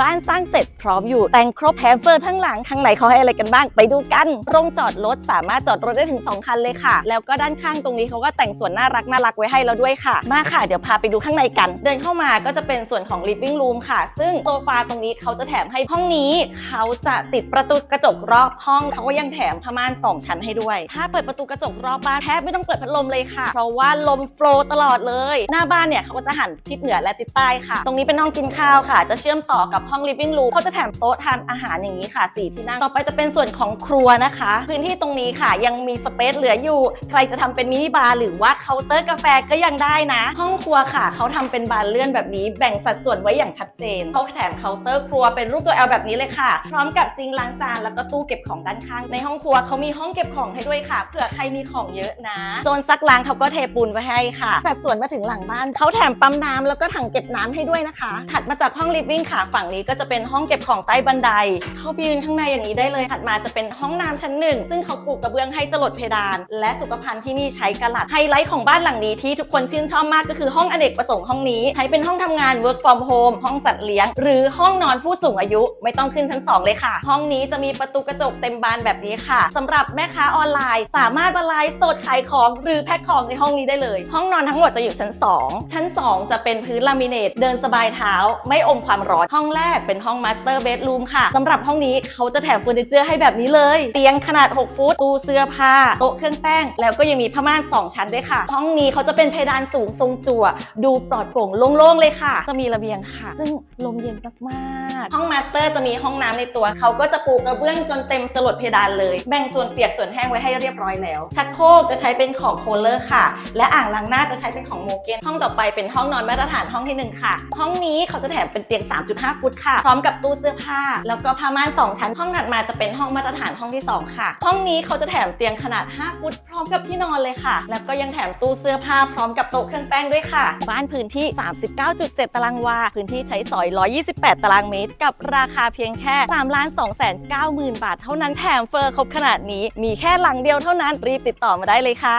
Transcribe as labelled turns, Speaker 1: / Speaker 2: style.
Speaker 1: บ้านสร้างเสร็จพร้อมอยู่แต่งครบแถมเฟอร์ทั้งหลังข้างในเขาให้อะไรกันบ้างไปดูกันโรงจอดรถสามารถจอดรถได้ถึง 2 คันเลยค่ะ แล้วก็ด้านข้างตรงนี้เขาก็แต่งส่วนน่ารักน่ารักไว้ให้เราด้วยค่ะ มาค่ะเดี๋ยวพาไปดูข้างในกัน เดินเข้ามาก็จะเป็นส่วนของ living room ค่ะ ซึ่งโซฟาตรงนี้เขาจะแถมให้ห้องนี้ เขาจะติดประตูกระจกรอบห้องเขาก็ยังแถมผ้าม่านสองชั้นให้ด้วย ถ้าเปิดประตูกระจกรอบบ้านแทบไม่ต้องเปิดพัดลมเลยค่ะ เพราะว่าลมโฟล์ตลอดเลย หน้าบ้านเนี่ยเขาก็จะหันทิศเหนือและทิศใต้ค่ะ ตรงนี้เป็นห้องกินข้าวค่ะ จะเชื่อมต่อกับห้อง living room เขาจะแถมโต๊ะทานอาหารอย่างนี้ค่ะสี่ที่นั่งต่อไปจะเป็นส่วนของครัวนะคะ พื้นที่ตรงนี้ค่ะ ยังมีสเปซเหลืออยู่ ใครจะทำเป็นมินิบาร์หรือว่าเคาน์เตอร์กาแฟก็ยังได้นะ ห้องครัวค่ะ เขาทำเป็นบานเลื่อนแบบนี้ แบ่งสัดส่วนไว้อย่างชัดเจนเขาแถมเคาน์เตอร์ครัวเป็นรูปตัว L แบบนี้เลยค่ะ พร้อมกับซิงล้างจานแล้วก็ตู้เก็บของด้านข้าง ในห้องครัวเขามีห้องเก็บของให้ด้วยค่ะเผื่อใครมีของเยอะนะโซนซักล้างเขาก็เทปูนไว้ให้ค่ะแต่ส่วนมาถึงหลังบ้านเขาแถมปั๊มน้ำแล้วก็ถังเก็บน้ำให้ด้วยนะคะ ถัดมาจากห้องลิฟวิ่งค่ะฝั่งนี้ก็จะเป็นห้องเก็บของใต้บันได เข้าไปยืนข้างในอย่างนี้ได้เลยถัดมาจะเป็นห้องน้ำชั้นหนึ่งซึ่งเขาปลูกกระเบื้องให้จรดเพดาน และสุขภัณฑ์ที่นี่ใช้กระหลัดไฮไลท์ของบ้านหลังนี้ที่ทุกคนชื่นชอบมากก็คือห้องอเนกประสงค์ห้องนี้ใช้เป็นห้องทำงาน work from home ห้องสัตว์เลี้ยง หรือห้องนอนผู้สูงอายุไม่ต้องขึ้นชั้น 2 เลยค่ะ ห้องนี้จะมีประตูกระจกเต็มบานแบบนี้ค่ะสำหรับแม่ค้าออนไลน์ สามารถมาไลฟ์สดขายของหรือแพ็คของในห้องนี้ได้เลย ห้องนอนทั้งหมดจะอยู่ชั้น 2 ชั้น 2 จะเป็นพื้นลามิเนตเดินสบายเท้า ไม่อมความร้อนห้องแรกเป็นห้องมาสเตอร์เบดรูมค่ะสำหรับห้องนี้เขาจะแถมเฟอร์นิเจอร์ให้แบบนี้เลย เตียงขนาด 6 ฟุต ตู้เสื้อผ้า โต๊ะเครื่องแป้ง แล้วก็ยังมีผ้าม่าน 2 ชั้นด้วยค่ะ ห้องนี้เขาจะเป็นเพดานสูงทรงจั่ว ดูปลอดโปร่งโล่งๆเลยค่ะ จะมีระเบียงค่ะ ซึ่งลมเย็นมากๆ ห้องมาสเตอร์จะมีห้องน้ำในตัว เขาก็จะปูกระเบื้องจนเต็มจรดเพดานเลย แบ่งส่วนเปียกส่วนแห้งไว้ให้เรียบร้อยแล้ว ชักโครกจะใช้เป็นของโคลเลอร์ค่ะ และอ่างล้างหน้าจะใช้เป็นของโมเกนห้องต่อไปเป็นห้องนอนมาตรฐานห้องที่หนึ่งค่ะ ห้องนี้เขาจะแถมเป็นเตียง 3.5 ฟุตค่ะ พร้อมกับตู้เสื้อผ้า แล้วก็ผ้าม่าน2ชั้น ห้องถัดมาจะเป็นห้องมาตรฐานห้องที่ 2 ค่ะ ห้องนี้เขาจะแถมเตียงขนาด 5 ฟุต พร้อมกับที่นอนเลยค่ะ แล้วก็ยังแถมตู้เสื้อผ้าพร้อมกับโต๊ะเครื่องแป้งด้วยค่ะ บ้านพื้นที่ 39.7 ตารางวา พื้นที่ใช้สอย 128 ตารางเมตร กับราคาเพียงแค่3ล้าน2แสน9หมื่นบาทเท่านั้นแถมเฟอร์ครบขนาดนี้ มีแค่หลังเดียวเท่านั้นรีบติดต่อมาได้เลยค่ะ